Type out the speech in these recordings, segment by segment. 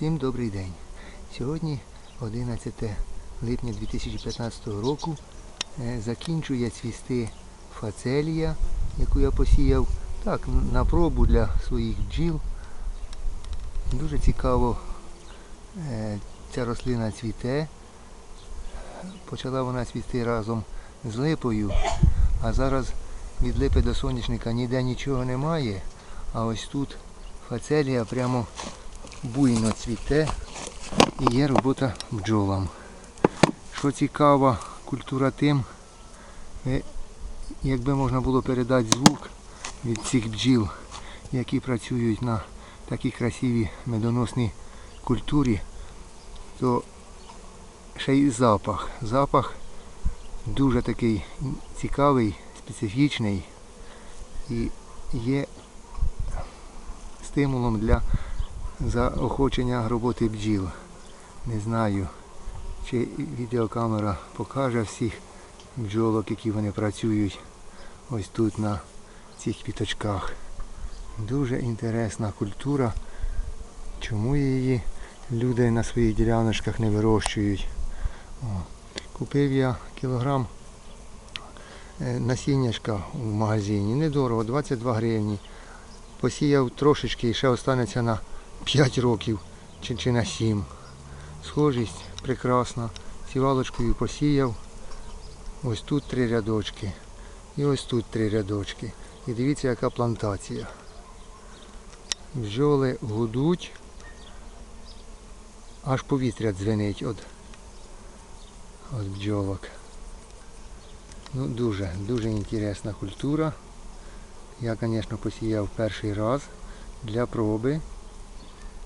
Всім добрий день. Сьогодні 11 липня 2015 року е, закінчує цвісти фацелія, яку я посіяв так, на пробу для своїх бджіл. Дуже цікаво е, ця рослина цвіте. Почала вона цвісти разом з липою, а зараз від липи до соняшника ніде нічого немає. А ось тут фацелія прямо буйно цвіте і є робота бджолам. Що цікава культура тим, е, якби можна було передати звук від цих бджіл, які працюють на такій красивій медоносній культурі, то ще й запах. Запах дуже такий цікавий, специфічний і є стимулом для заохочення роботи бджіл. Не знаю, чи відеокамера покаже всіх бджолок, які вони працюють ось тут на цих квіточках. Дуже інтересна культура. Чому її люди на своїх діляночках не вирощують? О, купив я кілограм е, насіннячка в магазині. Недорого, 22 гривні. Посіяв трошечки і ще останеться на 5 років чи, чи на 7. Схожість прекрасна. Сівалочкою посіяв. Ось тут три рядочки. І ось тут три рядочки. І дивіться, яка плантація. Бджоли гудуть, аж повітря дзвенить від, від бджолок. Ну, дуже, дуже інтересна культура. Я, звісно, посіяв перший раз для проби.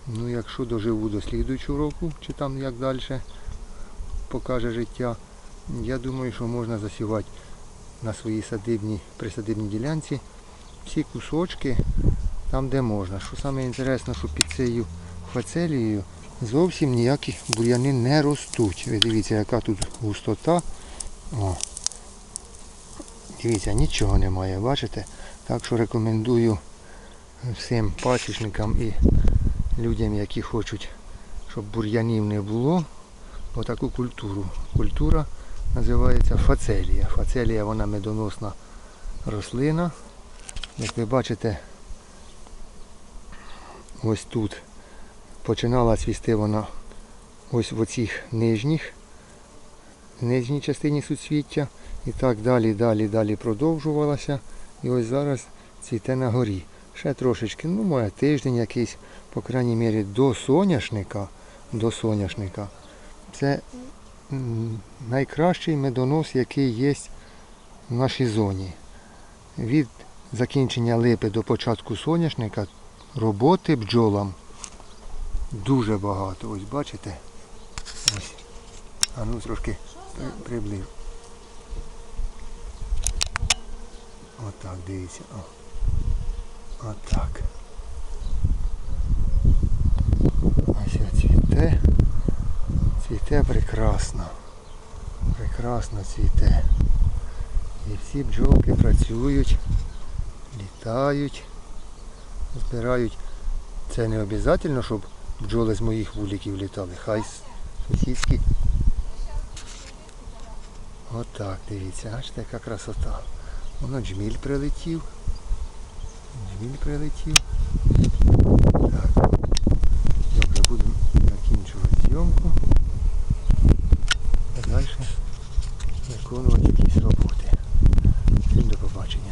Ну, якщо доживу до слідуючого року, чи там як далі покаже життя, я думаю, що можна засівати на своїй садибній, присадибній ділянці всі кусочки там, де можна. Що саме що під цією фацелією зовсім ніякі бур'яни не ростуть. Ви дивіться, яка тут густота. О. Дивіться, нічого немає, бачите? Так що рекомендую всім пасічникам і людям, які хочуть, щоб бур'янів не було, отаку культуру. Культура називається фацелія. Фацелія вона медоносна рослина. Як ви бачите, ось тут починала цвісти вона ось в оцих нижніх, нижній частині суцвіття. І так далі, далі, далі продовжувалася. І ось зараз цвіте на горі. Ще трошечки, ну може тиждень якийсь, по крайній мірі, до соняшника. До соняшника. Це найкращий медонос, який є в нашій зоні. Від закінчення липи до початку соняшника роботи бджолам дуже багато. Ось бачите? Ось. А ну трошки при- приблизь. Отак, дивіться. Отак. Ось цвіте. Цвіте прекрасно. Прекрасно цвіте. І всі бджолки працюють, літають, збирають. Це не обов'язково, щоб бджоли з моїх вуликів літали. Хай сусідські. Отак, дивіться, бачите, яка красота. Воно джміль прилетів. Джміль прилетів.